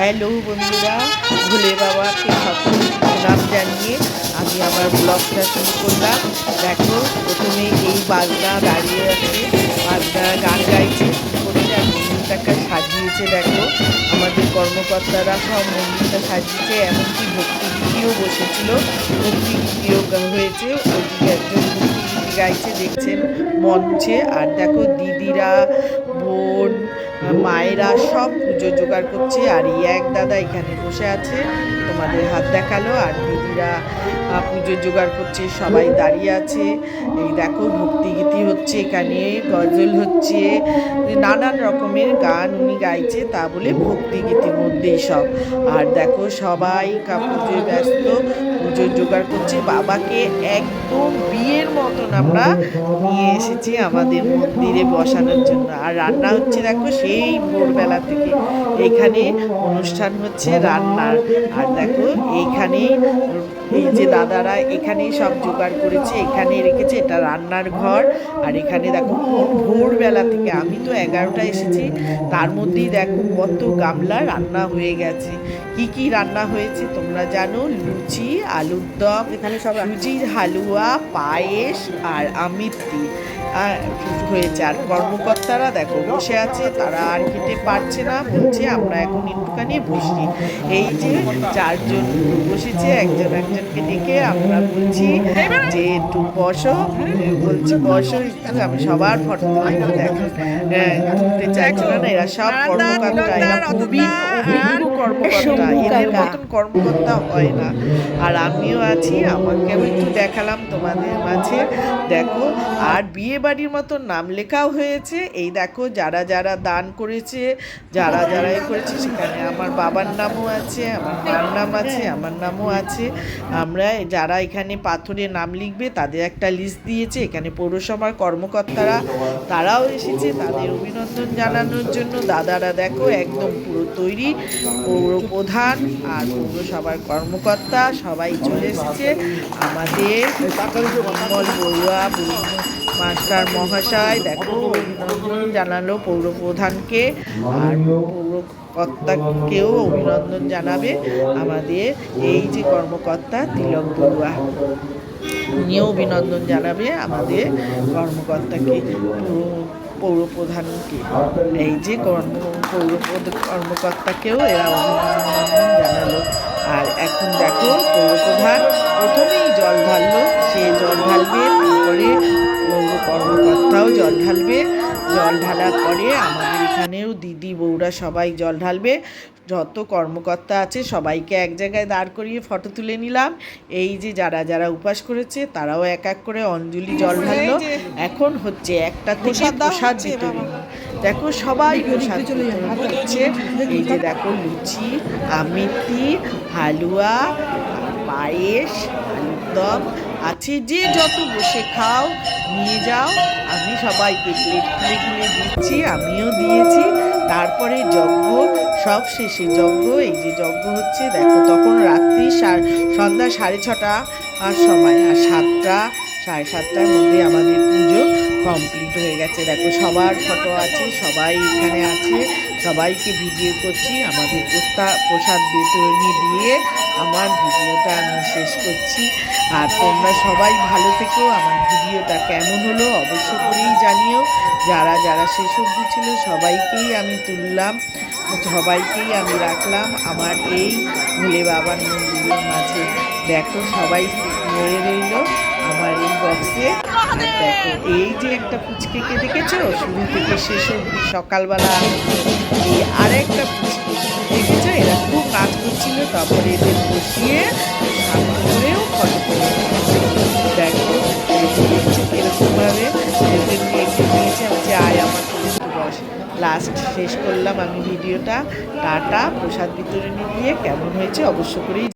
Hello বন্ধুরা, ভোলে বাবাকে সকল প্রণাম জানিয়ে আমি আমার ব্লগটা শুরু করলাম। দেখো, প্রথমে এই বাজনা দাঁড়িয়ে আছে, বাজনা গান গাইছে মন্দিরটাকে সাজিয়েছে, দেখো। আমাদের কর্মকর্তারা সব মন্দিরটা সাজিয়েছে, এমনকি ভক্তি গীতিও বসেছিল, ভক্তি গীতিও হয়েছে ওইদিকে একজন ভক্তি গীতি গাইছে, দেখছেন মঞ্চে আর দেখো, দিদিরা, বোন মায়েরা সব পুজো জোগাড় করছে আর এই এক দাদা এখানে বসে আছে। তোমাদের হাত দেখাল আর দিদিরা পুজো জোগাড় করছে, সবাই দাঁড়িয়ে আছে। এই দেখো, ভক্তিগীতি হচ্ছে এখানে, গজল হচ্ছে নানান রকমের গান উনি গাইছে, তা বলে ভক্তিগীতির মধ্যেই সব। আর দেখো, সবাই পুজোয় ব্যস্ত পুজো জোগাড় করছে, বাবাকে একদম বিয়ের মতন আমরা নিয়ে এসেছি আমাদের মন্দিরে বসানোর জন্য। আর রান্না হচ্ছে, দেখো, সেই ভোরবেলা থেকে। এখানে অনুষ্ঠান হচ্ছে রান্নার। আর দেখো, এইখানে এই যে দাদারা এখানেই সব জোগাড় করেছে এখানে রেখেছে এটা রান্নার ঘর। আর এখানে দেখো ভোর- ভোরবেলা থেকে আমি তো এগারোটা এসেছি তার মধ্যেই দেখো কত গামলা রান্না হয়ে গেছে। কি কি রান্না হয়েছে তোমরা জানো? লুচি আলুর দম এখানে সব লুচির হালুয়া পায়েস আর আমিত্তি। হয়েছে আর কর্মকর্তারা দেখো বসে আছে তারা আর খেতে পারছে না বলছে আমরা এখন একটুখানি বসি এই যে চারজন বসেছে একজন একজনকে ডেকে আমরা বলছি যে একটু বসো বলছি বসো একটু আমি সবার ফটো তুলবো দেখো হ্যাঁ তুলতে চাইছে না এরা সব কর্মকর্তা এরা অভিজ্ঞ কর্মকর্তা এদের মতন কর্মকর্তা হয় না। আর আমিও আছি আমাকেও একটু দেখালাম তোমাদের মাঝে। দেখো আর বিয়ে বাড়ির মতো নাম লেখাও হয়েছে। এই দেখো যারা যারা দান করেছে যারা যারা এ করেছে সেখানে আমার বাবার নামও আছে আমার মার নাম আছে আমার নামও আছে। আমরা যারা এখানে পাথরে নাম লিখবে তাদের একটা লিস্ট দিয়েছে। এখানে পৌরসভার কর্মকর্তারা তারাও এসেছে তাদের অভিনন্দন জানানোর জন্য। দাদারা দেখো একদম পুরো তৈরি। পৌর প্রধান আর পৌরসভার কর্মকর্তা সবাই চলে এসেছে। আমাদের বড়ুয়া মাস্টার মহাশয়, দেখো অভিনন্দন জানালো পৌর প্রধানকে আর পৌর কর্তাকেও অভিনন্দন জানাবে আমাদের এই যে কর্মকর্তা তিলক বড়ুয়া। উনিও অভিনন্দন জানাবে আমাদের কর্মকর্তাকে। পৌর- পৌর প্রধানকে এই যে কর্ম পৌর কর্মকর্তাকেও এরা অভিনন্দন জানালো। আর এখন দেখো পৌরপ্রধান প্রথমেই জল ঢাললো। সে জল ঢালবে তারপরে কর্মকর্তাও জল ঢালবে। জল ঢালার পরে আমাদের এখানেও দিদি বউরা সবাই জল ঢালবে। যত কর্মকর্তা আছে সবাইকে এক জায়গায় দাঁড় করিয়ে ফটো তুলে নিলাম। এই যে যারা যারা উপাস করেছে তারাও এক এক করে অঞ্জলি জল ঢাললো। এখন হচ্ছে একটা থেকে প্রসাদ বিতরণ দেখো সবাই প্রসাদ বিতরণ করছে এই যে দেখো লুচি আমিতি হালুয়া পায়েস আলুর দম আছে যে যত বসে খাও, নিয়ে যাও। আমি সবাইকে প্লেট খুলে খুলে দিচ্ছি, আমিও দিয়েছি। তারপরে যজ্ঞ, সব শেষে যজ্ঞ। এই যে যজ্ঞ হচ্ছে, দেখো, তখন রাত্রি সন্ধ্যা সাড়ে ছটা আর সময়, আর সাতটা, সাড়ে সাতটার মধ্যে আমাদের পুজো কমপ্লিট হয়ে গেছে। দেখো, সবার ফটো আছে, সবাই এখানে আছে। সবাইকে ভিডিও করছি, আমাদের প্রসাদ বিতরণী দিয়ে আমার ভিডিওটা আমি শেষ করছি। আর তোমরা সবাই ভালো থেকো, আমার ভিডিওটা কেমন হলো অবশ্য করেই জানিও। যারা যারা শেষ অবধি ছিল, সবাইকেই আমি তুললাম, সবাইকেই আমি রাখলাম। আমার এই ভোলে বাবার মন্দিরের মাঝে। দেখো, সবাই রয়ে রইল। আমার এই বক্সে এই যে একটা পুচকেকে দেখেছ? শুরু থেকে শেষ অবধি সকালবেলা এই আরেকটা পুচকে দেখেছ? এরা খুব কাজ করছিল, তারপরে এদের বসিয়ে করেও ফটো করে দেখো যে এদের নিয়ে নিয়েছে আমি যে লাস্ট শেষ করলাম আমি ভিডিওটা। টাটা, প্রসাদ বিতরণী দিয়ে। কেমন হয়েছে? অবশ্য করেই